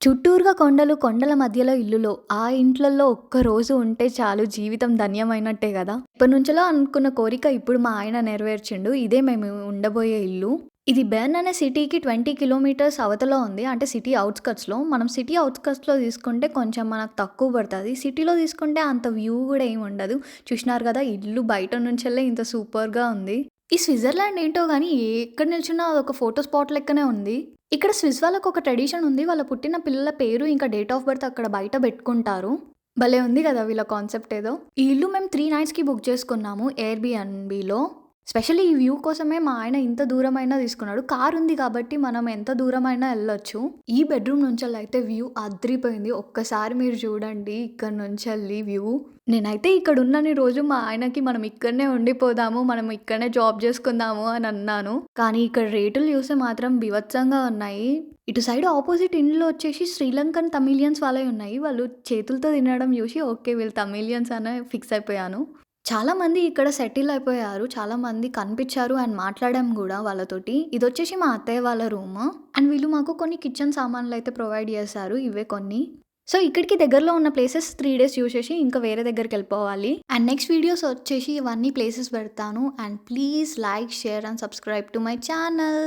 చుట్టూరుగా కొండలు, కొండల మధ్యలో ఇల్లులో ఆ ఇంట్లలో ఒక్క రోజు ఉంటే చాలు జీవితం ధన్యమైనట్టే కదా ఇప్పటి ఎప్పటినుంచో అనుకున్న కోరిక ఇప్పుడు మా ఆయన నెరవేర్చిండు. ఇదే మేము ఉండబోయే ఇల్లు. ఇది బెర్న్ అనే సిటీకి 20 కిలోమీటర్స్ అవతలో ఉంది. అంటే సిటీ అవుట్స్కట్స్లో మనం సిటీ అవుట్స్కట్స్లో తీసుకుంటే కొంచెం మనకు తక్కువ పడుతుంది సిటీలో తీసుకుంటే అంత వ్యూ కూడా ఏమి ఉండదు. చూసినారు కదా ఇల్లు బయట నుంచెల్లే ఇంత సూపర్‌గా ఉంది. ఈ స్విట్జర్లాండ్ ఏంటో కానీ ఎక్కడ నిల్చున్నా అదొక ఫోటో స్పాట్ లెక్కనే ఉంది. ఇక్కడ స్విస్ వాళ్ళకు ఒక ట్రెడిషన్ ఉంది. వాళ్ళ పుట్టిన పిల్లల పేరు ఇంకా డేట్ ఆఫ్ బర్త్ అక్కడ బయట పెట్టుకుంటారు. భలే ఉంది కదా వీళ్ళ కాన్సెప్ట్ ఏదో. ఈ ఇల్లు మేము త్రీ నైట్స్‌కి బుక్ చేసుకున్నాము ఎయిర్‌బిఎన్‌బిలో. స్పెషల్లీ ఈ వ్యూ కోసమే మా ఆయన ఇంత దూరమైనా తీసుకున్నాడు. కార్ ఉంది కాబట్టి మనం ఎంత దూరమైనా వెళ్ళొచ్చు ఈ బెడ్‌రూమ్ నుంచెల్లయితే వ్యూ అద్రిపోయింది. ఒక్కసారి మీరు చూడండి ఇక్కడ వెళ్ళి వ్యూ. నేనైతే ఇక్కడ ఉన్నని రోజు మా ఆయనకి మనం ఇక్కడనే ఉండిపోదాము. మనం ఇక్కడనే జాబ్ చేసుకుందాము అని అన్నాను. కానీ ఇక్కడ రేటులు చూస్తే మాత్రం బివత్సంగా ఉన్నాయి. ఇటు సైడ్ ఆపోజిట్ ఇండ్లు వచ్చేసి శ్రీలంకన్ తమిలియన్స్ వాళ్ళే ఉన్నాయి. వాళ్ళు చేతులతో తినడం చూసి ఓకే. వీళ్ళు తమిలియన్స్ అనే ఫిక్స్ అయిపోయాను. చాలామంది ఇక్కడ సెటిల్ అయిపోయారు. చాలామంది కనిపించారు అండ్ మాట్లాడాం కూడా వాళ్ళతోటి. ఇది వచ్చేసి మా అత్తయ్య వాళ్ళ రూమ్ అండ్ వీళ్ళు మాకు కొన్ని కిచెన్ సామాన్లు అయితే ప్రొవైడ్ చేశారు. ఇవే కొన్ని. సో ఇక్కడికి దగ్గరలో ఉన్న ప్లేసెస్ త్రీ డేస్ చూసేసి ఇంకా వేరే దగ్గరికి వెళ్ళిపోవాలి అండ్ నెక్స్ట్ వీడియోస్ వచ్చేసి ఇవన్నీ ప్లేసెస్ పెడతాను. And please like, share and subscribe to my channel.